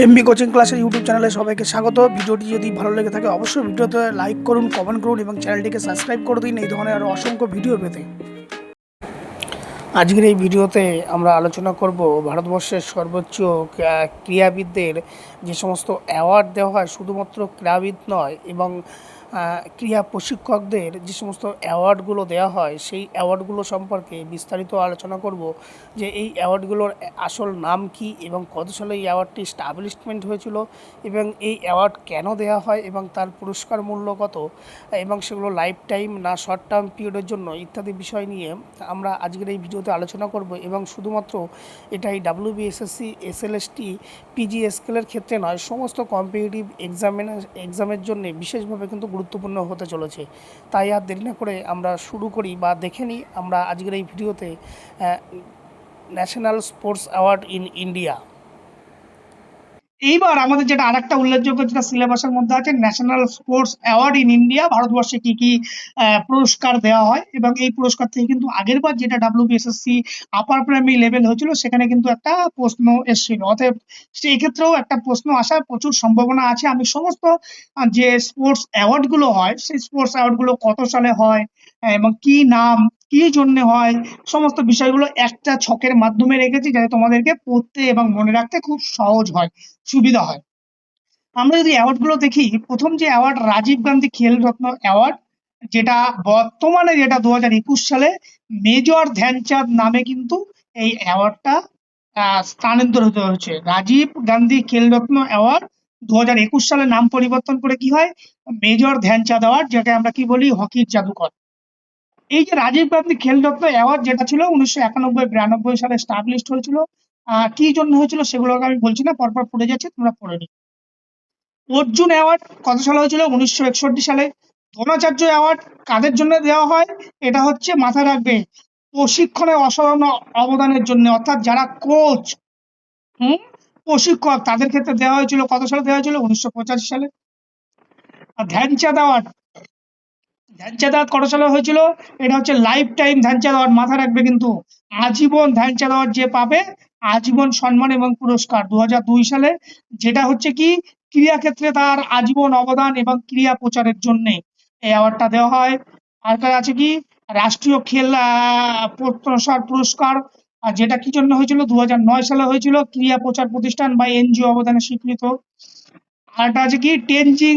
MB coaching ক্লাসের YouTube চ্যানেলে সবাইকে স্বাগত। ভিডিওটি যদি ভালো লেগে থাকে, অবশ্যই ভিডিওতে লাইক করুন কমেন্ট করুন এবং চ্যানেলটিকে সাবস্ক্রাইব করে দিন। এই ধরনের আরও অসংখ্য ভিডিও পেতে। আজকের এই ভিডিওতে আমরা আলোচনা করব ভারতবর্ষের সর্বোচ্চ ক্রীড়াবিদদের যে সমস্ত অ্যাওয়ার্ড দেওয়া হয়, শুধুমাত্র ক্রীড়াবিদ নয়, এবং ক্রীড়া প্রশিক্ষকদের যে সমস্ত অ্যাওয়ার্ডগুলো দেওয়া হয়, সেই অ্যাওয়ার্ডগুলো সম্পর্কে বিস্তারিত আলোচনা করব যে এই অ্যাওয়ার্ডগুলোর আসল নাম কি এবং কত সালে এই অ্যাওয়ার্ডটি স্টাবলিশমেন্ট হয়েছিল এবং এই অ্যাওয়ার্ড কেন দেওয়া হয় এবং তার পুরস্কার মূল্য কত এবং সেগুলো লাইফ টাইম না শর্ট টার্ম পিরিয়ডের জন্য ইত্যাদি বিষয় নিয়ে আমরা আজকের এই ভিডিওতে আলোচনা করব এবং শুধুমাত্র এটাই ডাব্লিউবিএসএসসি এসএলএসটি পিজি স্কেলের ক্ষেত্রে নয়, সমস্ত কম্পিটিটিভ এক্সামিনার এক্সামের জন্য বিশেষভাবে কিন্তু গুরুত্বপূর্ণ হতে চলেছে। তাই আর দেরি না করে আমরা শুরু করি বা দেখে নিই আমরা আজকের এই ভিডিওতে national sports award in India. এইবার আমাদের যেটা আরেকটা উল্লেখযোগ্য যেটা সিলেবাসের মধ্যে আছে national sports award in India ভারতবর্ষে কি কি পুরস্কার দেওয়া হয় এবং এই পুরস্কার থেকে কিন্তু আগের বার যেটা ডাব্লিউবিএসএসসি আপার প্রাইমারি লেভেল হয়েছিল, সেখানে কিন্তু একটা প্রশ্ন এসেছিল। অতএব সেই ক্ষেত্রেও একটা প্রশ্ন আসার প্রচুর সম্ভাবনা আছে। আমি সমস্ত যে স্পোর্টস অ্যাওয়ার্ডগুলো হয়, সেই স্পোর্টস অ্যাওয়ার্ডগুলো কত সালে হয় এবং কি নাম কি জন্য হয়? সমস্ত বিষয়গুলো একটা ছকের মাধ্যমে রেখেছি যাতে তোমাদেরকে পড়তে এবং মনে রাখতে খুব সহজ হয়, সুবিধা হয়। আমরা যদি অ্যাওয়ার্ডগুলো দেখি, প্রথম যে অ্যাওয়ার্ড রাজীব গান্ধী খেল রত্ন অ্যাওয়ার্ড যেটা বর্তমানে যেটা দু হাজার একুশ সালে মেজর ধ্যানচাঁদ নামে কিন্তু এই অ্যাওয়ার্ডটা স্থানান্তরিত হয়েছে। রাজীব গান্ধী খেলরত্ন অ্যাওয়ার্ড দু হাজার একুশ সালে নাম পরিবর্তন করে কি হয়? মেজর ধ্যানচাঁদ অ্যাওয়ার্ড যেটা আমরা কি বলি? হকির জাদুকর। এই যে রাজীব গান্ধী খেলরত্ন অ্যাওয়ার্ড যেটা ছিল উনিশশো একানব্বই বিরানব্বই সালে স্টাবলিশড হয়েছিল কি জন্য হয়েছিল সেগুলোকে আমি বলছি না, পরপর পড়ে যাচ্ছে, তোমরা পড়ে নিও। অর্জুন অ্যাওয়ার্ড কত সালে হয়েছিল? উনিশশো একষট্টি সালে। দ্রোণাচার্য অ্যাওয়ার্ড কাদের জন্য দেওয়া হয়? এটা হচ্ছে মাথায় রাখবে প্রশিক্ষণে অসাধারণ অবদানের জন্য, অর্থাৎ যারা কোচ হুম? প্রশিক্ষক, তাদের ক্ষেত্রে দেওয়া হয়েছিল, কত সালে দেওয়া হয়েছিল? উনিশশো পঁচাশি সালে। আর ধ্যানচাঁদ অ্যাওয়ার্ড কত সালে হয়েছিল? এটা হচ্ছে লাইফ টাইম ধ্যানচাঁদ অ্যাওয়ার্ড মাথায় রাখবে কিন্তু আজীবন অ্যাওয়ার্ড যে পাবে, আজীবন সম্মান এবং পুরস্কার। দু সালে যেটা হচ্ছে কি ক্রীড়া ক্ষেত্রে তার আজীবন অবদান এবং ক্রিয়া প্রচারের জন্য এই অ্যাওয়ার্ডটা দেওয়া হয়। আর তার আছে কি? রাষ্ট্রীয় খেলা পুরস্কার। আর যেটা কি জন্য হয়েছিল? দু সালে হয়েছিল ক্রীড়া প্রচার প্রতিষ্ঠান বা এনজিও অবদানে স্বীকৃত। আর একটা আছে কি? Tenzing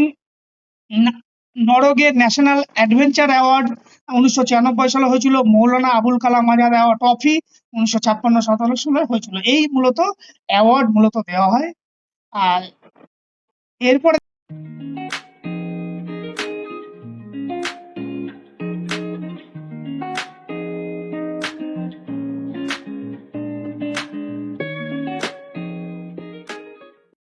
Norgay national adventure award উনিশশো ছিয়ানব্বই সালে হয়েছিল, মৌলানা আবুল কালাম আজাদ অ্যাওয়ার্ড ট্রফি উনিশশো ছাপ্পান্ন সাতান্ন সালে হয়েছিল। এই মূলত অ্যাওয়ার্ড মূলত দেওয়া হয়। আর এরপরে